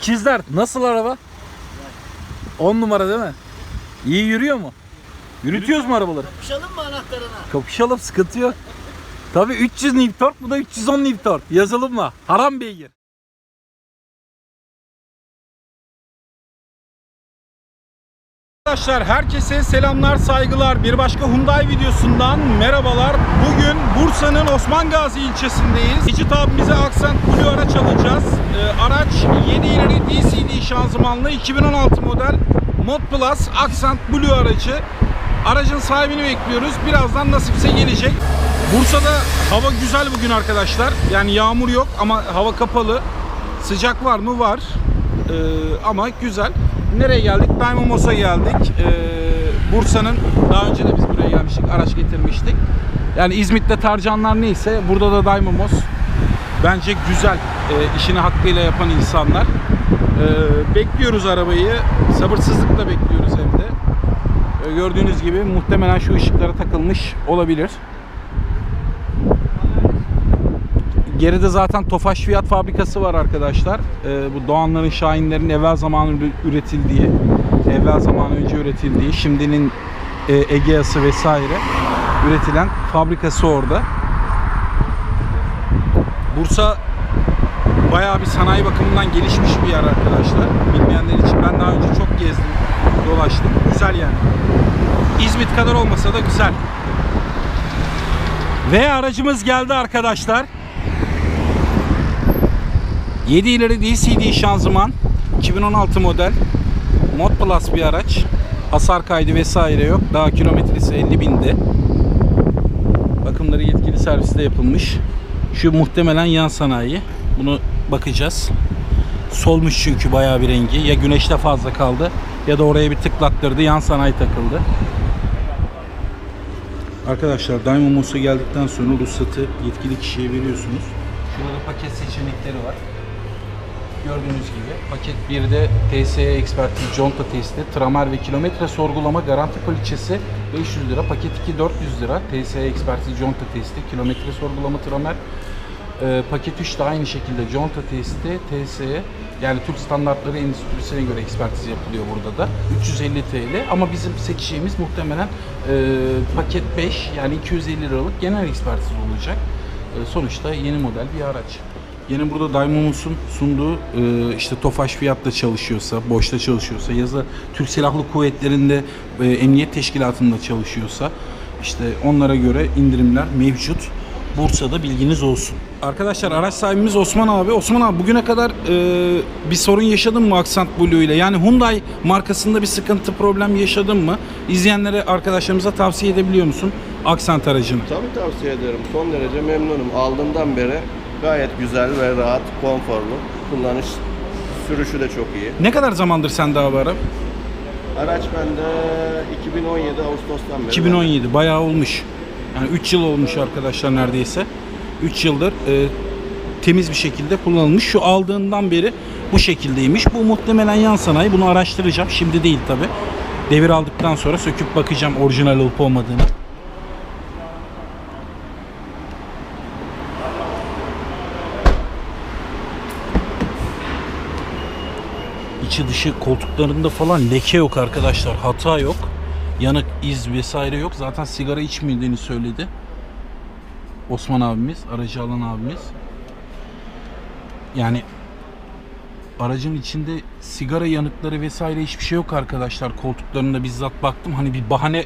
İkizler nasıl araba? 10 numara değil mi? İyi yürüyor mu? Yürütüyoruz mu arabaları? Yapışalım mı anahtarına? Kapışalım sıkıntı yok. Tabii 300 Nm bu da 310 Nm. Yazılımla. Haram beygir. Arkadaşlar herkese selamlar saygılar. Bir başka Hyundai videosundan merhabalar. Bugün Bursa'nın Osman Gazi ilçesindeyiz. Necit abimize Accent Blue araç alacağız. Ee, araç 7 ileri DCD şanzımanlı 2016 model Mod Plus Accent Blue aracı. Aracın sahibini bekliyoruz. Birazdan nasipse gelecek. Bursa'da hava güzel bugün arkadaşlar. Yani yağmur yok ama hava kapalı. Sıcak var mı? Var. Ee, ama güzel. Nereye geldik? Daimamos'a geldik. Ee, Bursa'nın daha önce de biz buraya gelmiştik. Araç getirmiştik. Yani İzmit'te Tarcanlar neyse burada da Daimamos. Bence güzel e, işini hakkıyla yapan insanlar. Ee, bekliyoruz arabayı. Sabırsızlıkla bekliyoruz hem de. Ee, gördüğünüz gibi muhtemelen şu ışıklara takılmış olabilir. Geride zaten Tofaş Fiyat Fabrikası var arkadaşlar. Ee, bu Doğanların Şahinlerin evvel zamanı üretildiği, evvel zaman önce üretildiği, şimdinin e, Egeası vesaire üretilen fabrikası orada. Bursa bayağı bir sanayi bakımından gelişmiş bir yer arkadaşlar. Bilmeyenler için ben daha önce çok gezdim, dolaştım. Güzel yani. İzmit kadar olmasa da güzel. Ve aracımız geldi arkadaşlar. 7 ileri DCD şanzıman 2016 model Mod Plus bir araç hasar kaydı vesaire yok daha kilometresi 50 binde bakımları yetkili serviste yapılmış şu muhtemelen yan sanayi bunu bakacağız. Solmuş çünkü bayağı bir rengi. Ya güneşte fazla kaldı ya da oraya bir tıklattırdı yan sanayi takıldı. Arkadaşlar Diamond Moss'a geldikten sonra ruhsatı yetkili kişiye veriyorsunuz. Şurada paket seçenekleri var. Gördüğünüz gibi paket 1'de TSE ekspertiz conta testi, tramer ve kilometre sorgulama garanti poliçesi 500 lira, paket 2 400 lira, TSE ekspertiz conta testi, kilometre sorgulama tramer, Ee, paket 3 de aynı şekilde conta testi, TSE yani Türk standartları endüstrisine göre ekspertiz yapılıyor burada da. 350 TL ama bizim seçeceğimiz muhtemelen e, paket 5 yani 250 liralık genel ekspertiz olacak. E, sonuçta yeni model bir araç. Yine burada Daimamus'un sunduğu e, işte Tofaş fiyatta çalışıyorsa, boşta çalışıyorsa, yazı Türk Silahlı Kuvvetleri'nde e, emniyet teşkilatında çalışıyorsa işte onlara göre indirimler mevcut. Bursa'da bilginiz olsun. Arkadaşlar araç sahibimiz Osman abi. Osman abi bugüne kadar e, bir sorun yaşadın mı Accent Blue ile? Yani Hyundai markasında bir sıkıntı, problem yaşadın mı? İzleyenlere, arkadaşlarımıza tavsiye edebiliyor musun Accent aracını? Tabii tavsiye ederim. Son derece memnunum. Aldığımdan beri gayet güzel ve rahat, konforlu. Kullanış sürüşü de çok iyi. Ne kadar zamandır sende abi araba? Araç bende 2017 Ağustos'tan beri. 2017 bayağı olmuş. Yani 3 yıl olmuş arkadaşlar neredeyse. 3 yıldır e, temiz bir şekilde kullanılmış. Şu aldığından beri bu şekildeymiş. Bu muhtemelen yan sanayi. Bunu araştıracağım. Şimdi değil tabi. Devir aldıktan sonra söküp bakacağım orijinal olup olmadığını. İçi dışı koltuklarında falan leke yok arkadaşlar. Hata yok. Yanık iz vesaire yok. Zaten sigara içmediğini söyledi. Osman abimiz, aracı alan abimiz. Yani aracın içinde sigara yanıkları vesaire hiçbir şey yok arkadaşlar. Koltuklarında bizzat baktım. Hani bir bahane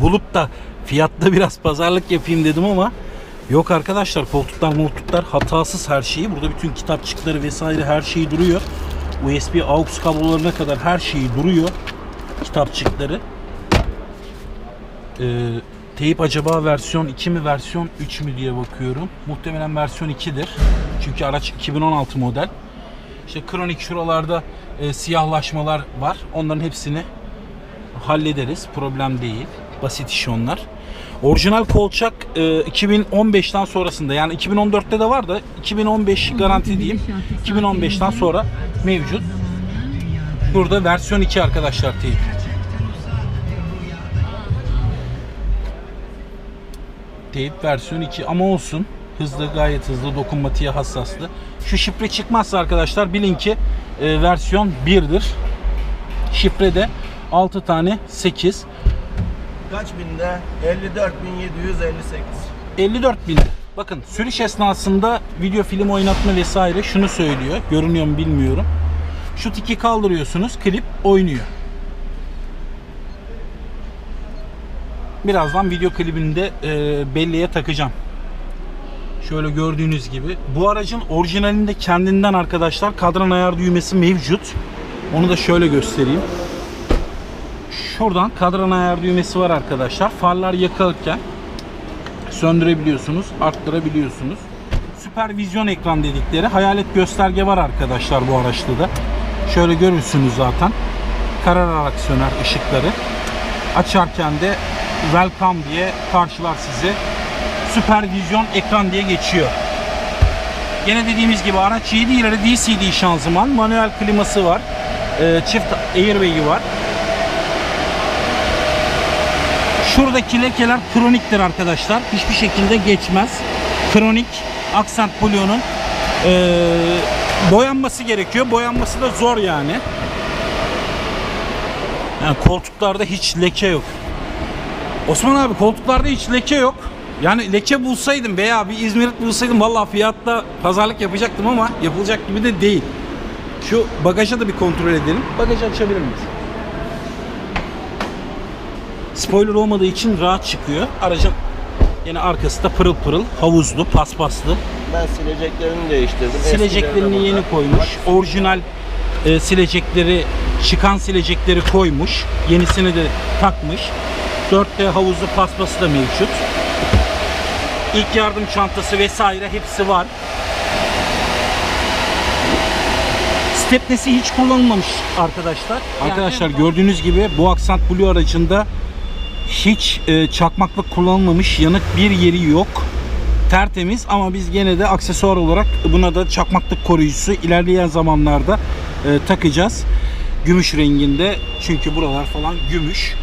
bulup da fiyatta biraz pazarlık yapayım dedim ama yok arkadaşlar. Koltuklar moltuklar hatasız her şeyi. Burada bütün kitapçıkları vesaire her şeyi duruyor. USB AUX kablolarına kadar her şeyi duruyor. Kitapçıkları. Ee, teyip acaba versiyon 2 mi versiyon 3 mü diye bakıyorum. Muhtemelen versiyon 2'dir. Çünkü araç 2016 model. İşte kronik şuralarda e, siyahlaşmalar var. Onların hepsini hallederiz. Problem değil. Basit iş onlar. Orijinal kolçak e, 2015'ten sonrasında yani 2014'te de var da 2015 garanti diyeyim. 2015'ten sonra mevcut. Burada versiyon 2 arkadaşlar teyip. Teyip versiyon 2 ama olsun. Hızlı gayet hızlı dokunmatiğe hassaslı. Şu şifre çıkmazsa arkadaşlar bilin ki e, versiyon 1'dir. Şifre de 6 tane 8. Kaç binde? 54.758. 54 bin. Bakın sürüş esnasında video film oynatma vesaire şunu söylüyor. Görünüyor mu bilmiyorum. Şu tiki kaldırıyorsunuz, klip oynuyor. Birazdan video klibini de e, belleğe takacağım. Şöyle gördüğünüz gibi. Bu aracın orijinalinde kendinden arkadaşlar kadran ayar düğmesi mevcut. Onu da şöyle göstereyim. Şuradan kadran ayar düğmesi var arkadaşlar. Farlar yakılırken söndürebiliyorsunuz, arttırabiliyorsunuz. Süpervizyon ekran dedikleri hayalet gösterge var arkadaşlar bu araçta da. Şöyle görürsünüz zaten. Karararak söner ışıkları. Açarken de welcome diye karşılar sizi. Süpervizyon ekran diye geçiyor. Gene dediğimiz gibi araç 7 ileri DCD şanzıman, manuel kliması var. Ee, çift airbag'i var. Şuradaki lekeler kroniktir arkadaşlar. Hiçbir şekilde geçmez. Kronik Accent Blue'nun eee, boyanması gerekiyor. Boyanması da zor yani. Yani koltuklarda hiç leke yok. Osman abi koltuklarda hiç leke yok. Yani leke bulsaydım veya bir İzmirit bulsaydım vallahi fiyatta pazarlık yapacaktım ama yapılacak gibi de değil. Şu bagaja da bir kontrol edelim. Bagajı açabilir miyiz? Spoiler olmadığı için rahat çıkıyor. Aracın yine arkası da pırıl pırıl, havuzlu, paspaslı. Ben sileceklerini değiştirdim. Sileceklerini burada. yeni koymuş. Orijinal e, silecekleri, çıkan silecekleri koymuş. Yenisini de takmış. 4D havuzlu paspası da mevcut. İlk yardım çantası vesaire hepsi var. Stepnesi hiç kullanılmamış arkadaşlar. Arkadaşlar gördüğünüz gibi bu Accent Blue aracında hiç e, çakmaklık kullanılmamış yanık bir yeri yok. Tertemiz ama biz gene de aksesuar olarak buna da çakmaklık koruyucusu ilerleyen zamanlarda e, takacağız. Gümüş renginde çünkü buralar falan gümüş.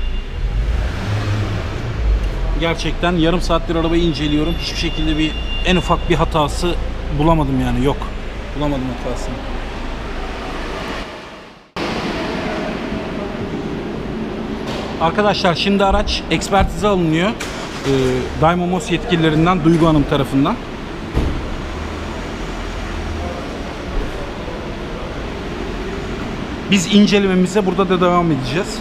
Gerçekten yarım saattir arabayı inceliyorum. Hiçbir şekilde bir en ufak bir hatası bulamadım yani yok. Bulamadım hatasını. Arkadaşlar şimdi araç ekspertize alınıyor. Ee, Daimon Mos yetkililerinden Duygu Hanım tarafından. Biz incelememize burada da devam edeceğiz.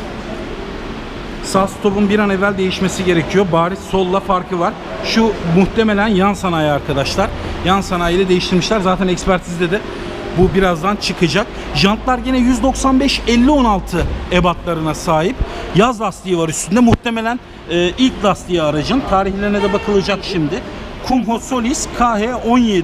Sağ stopun bir an evvel değişmesi gerekiyor. Bariz solla farkı var. Şu muhtemelen yan sanayi arkadaşlar. Yan sanayiyle değiştirmişler. Zaten ekspertizde de bu birazdan çıkacak. Jantlar yine 195-50-16 ebatlarına sahip. Yaz lastiği var üstünde. Muhtemelen e, ilk lastiği aracın. Tarihlerine de bakılacak şimdi. Kumho Solis KH17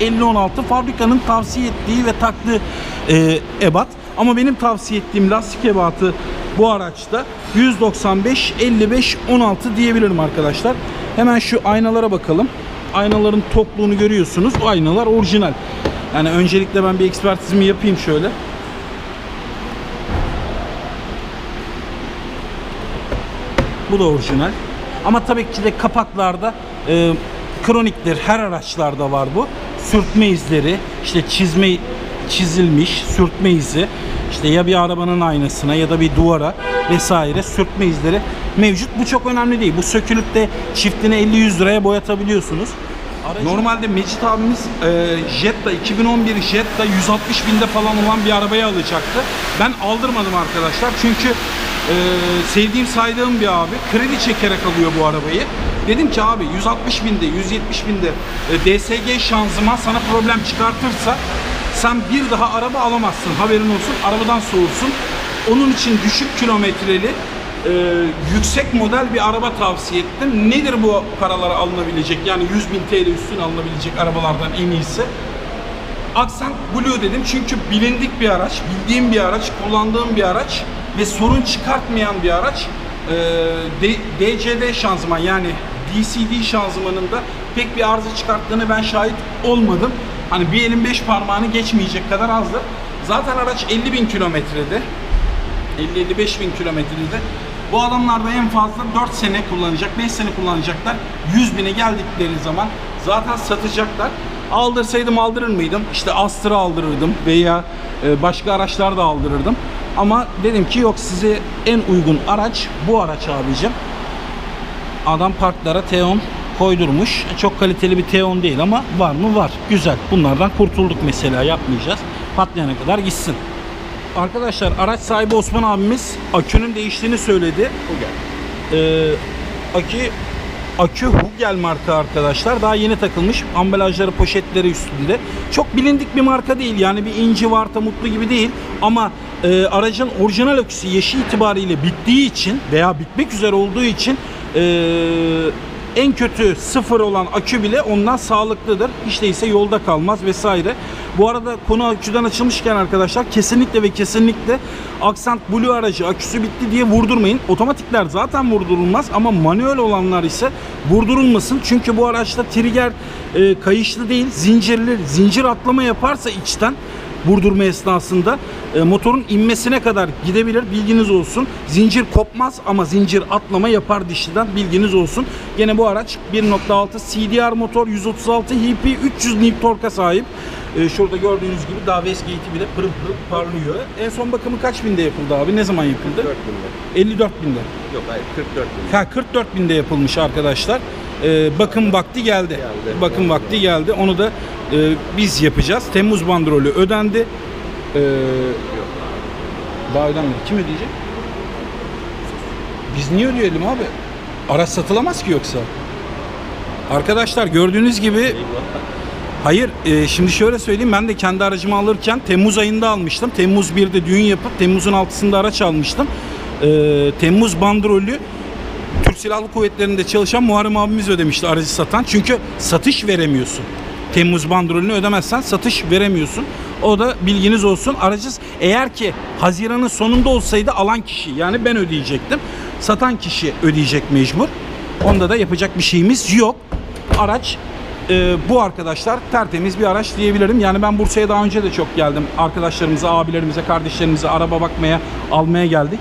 195-50-16 fabrikanın tavsiye ettiği ve taktığı e, ebat. Ama benim tavsiye ettiğim lastik ebatı bu araçta 195-55-16 diyebilirim arkadaşlar. Hemen şu aynalara bakalım. Aynaların tokluğunu görüyorsunuz. O aynalar orijinal. Yani öncelikle ben bir ekspertizimi yapayım şöyle. Bu da orijinal. Ama tabii ki de kapaklarda e, kroniktir. Her araçlarda var bu. Sürtme izleri, işte çizme çizilmiş sürtme izi. işte ya bir arabanın aynasına ya da bir duvara vesaire sürtme izleri mevcut. Bu çok önemli değil. Bu sökülüp de çiftini 50-100 liraya boyatabiliyorsunuz. Normalde Mecit abimiz e, Jetta 2011 Jetta 160 binde falan olan bir arabayı alacaktı. Ben aldırmadım arkadaşlar çünkü e, sevdiğim saydığım bir abi kredi çekerek alıyor bu arabayı. Dedim ki abi 160 binde 170 binde e, DSG şanzıman sana problem çıkartırsa sen bir daha araba alamazsın haberin olsun arabadan soğursun. Onun için düşük kilometreli e, yüksek model bir araba tavsiye ettim. Nedir bu paralara alınabilecek yani 100 bin TL üstüne alınabilecek arabalardan en iyisi? Accent Blue dedim çünkü bilindik bir araç, bildiğim bir araç, kullandığım bir araç ve sorun çıkartmayan bir araç. D- DCD şanzıman yani DCD şanzımanında pek bir arıza çıkarttığını ben şahit olmadım. Hani bir elin beş parmağını geçmeyecek kadar azdı. Zaten araç 50 bin kilometrede. 50-55 bin kilometrede. Bu adamlar da en fazla 4 sene kullanacak, 5 sene kullanacaklar. 100 bine geldikleri zaman zaten satacaklar. Aldırsaydım aldırır mıydım? İşte Astra aldırırdım veya e, başka araçlar da aldırırdım. Ama dedim ki yok size en uygun araç bu araç abicim. Adam parklara Teon koydurmuş. E, Çok kaliteli bir Teon değil ama var mı? Var. Güzel. Bunlardan kurtulduk mesela yapmayacağız. Patlayana kadar gitsin. Arkadaşlar araç sahibi Osman abimiz akünün değiştiğini söyledi. Ee, akü akü Hugel marka arkadaşlar. Daha yeni takılmış. Ambalajları, poşetleri üstünde. Çok bilindik bir marka değil. Yani bir inci varta mutlu gibi değil. Ama e, aracın orijinal aküsü yaşı itibariyle bittiği için veya bitmek üzere olduğu için e, en kötü sıfır olan akü bile ondan sağlıklıdır. Hiç değilse yolda kalmaz vesaire. Bu arada konu aküden açılmışken arkadaşlar kesinlikle ve kesinlikle Accent Blue aracı aküsü bitti diye vurdurmayın. Otomatikler zaten vurdurulmaz ama manuel olanlar ise vurdurulmasın. Çünkü bu araçta trigger e, kayışlı değil, zincirli. Zincir atlama yaparsa içten vurdurma esnasında e, motorun inmesine kadar gidebilir. Bilginiz olsun. Zincir kopmaz ama zincir atlama yapar dişliden. Bilginiz olsun. Gene bu araç 1.6 CDR motor 136 HP 300 Nm torka sahip. E, şurada gördüğünüz gibi daha Westgate'i bile pırıl pırıl parlıyor. En son bakımı kaç binde yapıldı abi? Ne zaman yapıldı? 4 binde. 54 binde. Yok hayır 44 binde. Ha 44 binde yapılmış arkadaşlar. Ee, bakım vakti geldi. Geldi. Bakım vakti geldi. Onu da e, biz yapacağız. Temmuz bandrolü ödendi. Ee, daha ödenmedi. Kim ödeyecek? Biz niye ödeyelim abi? Araç satılamaz ki yoksa. Arkadaşlar gördüğünüz gibi Hayır, e, şimdi şöyle söyleyeyim. Ben de kendi aracımı alırken Temmuz ayında almıştım. Temmuz 1'de düğün yapıp Temmuz'un 6'sında araç almıştım. E, Temmuz bandrolü Türk Silahlı Kuvvetleri'nde çalışan Muharrem abimiz ödemişti aracı satan. Çünkü satış veremiyorsun. Temmuz bandrolünü ödemezsen satış veremiyorsun. O da bilginiz olsun. Aracı eğer ki Haziran'ın sonunda olsaydı alan kişi yani ben ödeyecektim. Satan kişi ödeyecek mecbur. Onda da yapacak bir şeyimiz yok. Araç e, bu arkadaşlar tertemiz bir araç diyebilirim. Yani ben Bursa'ya daha önce de çok geldim. Arkadaşlarımıza, abilerimize, kardeşlerimize araba bakmaya, almaya geldik.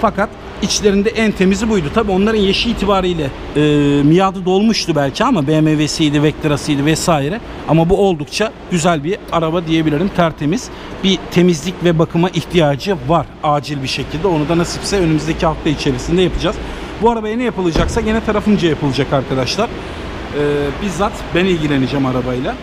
Fakat içlerinde en temizi buydu. Tabi onların yaşı itibariyle e, miadı dolmuştu belki ama BMW'siydi, Vectra'sıydı vesaire. Ama bu oldukça güzel bir araba diyebilirim. Tertemiz. Bir temizlik ve bakıma ihtiyacı var acil bir şekilde. Onu da nasipse önümüzdeki hafta içerisinde yapacağız. Bu arabaya ne yapılacaksa gene tarafımca yapılacak arkadaşlar. E, bizzat ben ilgileneceğim arabayla.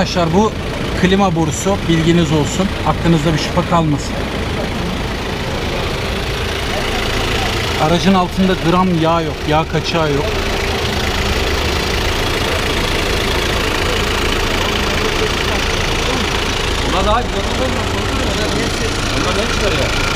Arkadaşlar bu klima borusu bilginiz olsun. Aklınızda bir şüphe kalmasın. Aracın altında gram yağ yok. Yağ kaçağı yok. Buna daha güzel olur mu? Onlar ne?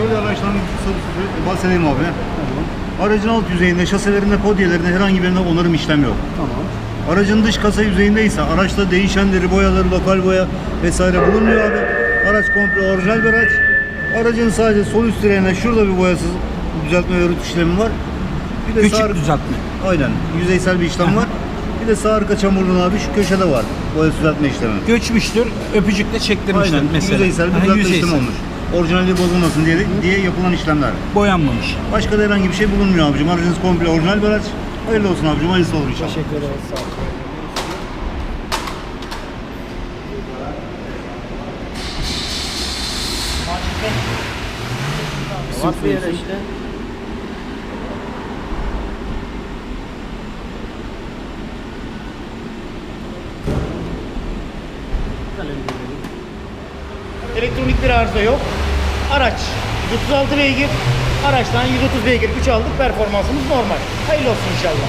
Şöyle araçların bahsedeyim abi. Aracın alt yüzeyinde, şaselerinde, podyelerinde herhangi birinde onarım işlem yok. Tamam. Aracın dış kasa yüzeyinde ise araçta değişenleri, boyaları, lokal boya vesaire bulunmuyor abi. Araç komple orijinal bir araç. Aracın sadece sol üst direğine şurada bir boyasız düzeltme ve örüt işlemi var. Bir de Küçük sağ, düzeltme. aynen yüzeysel bir işlem var. Bir de sağ arka çamurluğun abi şu köşede var. Boya düzeltme işlemi. Göçmüştür, öpücükle çektirmiştir Aynen mesela. yüzeysel bir düzeltme işlemi olmuş. Orijinalliği bozulmasın diye, diye yapılan işlemler. Boyanmamış. Başka da herhangi bir şey bulunmuyor abicim. Aracınız komple orijinal bir araç. Hayırlı olsun abicim. Hayırlısı olur inşallah. Teşekkür ederiz. Sağ olun. Bir yere işte. Elektronik bir arıza yok. Araç 136 beygir. Araçtan 130 beygir güç aldık. Performansımız normal. Hayırlı olsun inşallah.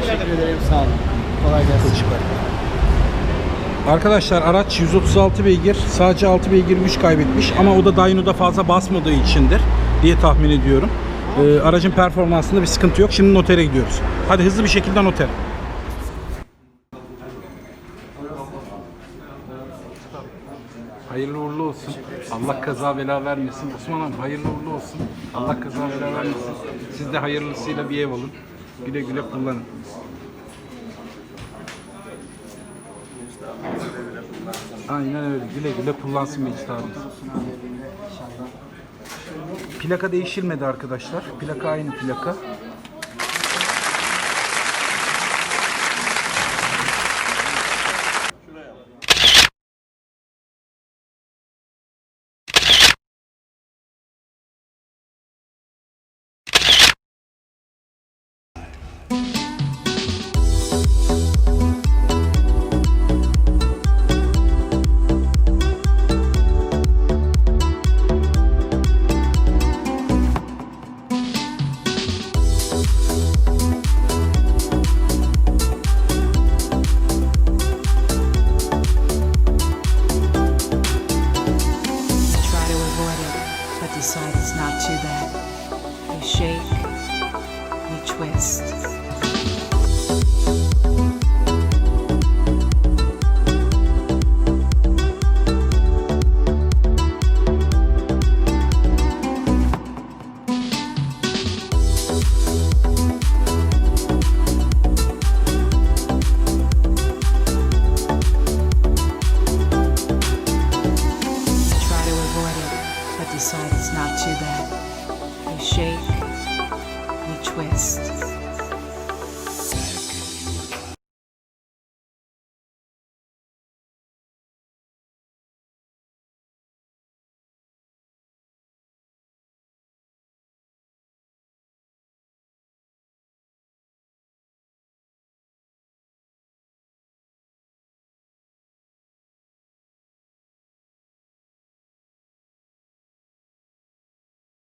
Teşekkür ederim. Sağ olun. Kolay gelsin. Arkadaşlar araç 136 beygir, sadece 6 beygir güç kaybetmiş ama o da dyno'da fazla basmadığı içindir diye tahmin ediyorum. Ee, aracın performansında bir sıkıntı yok. Şimdi notere gidiyoruz. Hadi hızlı bir şekilde notere. Hayırlı uğurlu olsun. Allah kaza bela vermesin. Osman abi hayırlı uğurlu olsun. Allah kaza bela vermesin. Siz de hayırlısıyla bir ev alın. Güle güle kullanın. Aynen öyle. Güle güle kullansın Mecit abi. Plaka değişilmedi arkadaşlar. Plaka aynı plaka.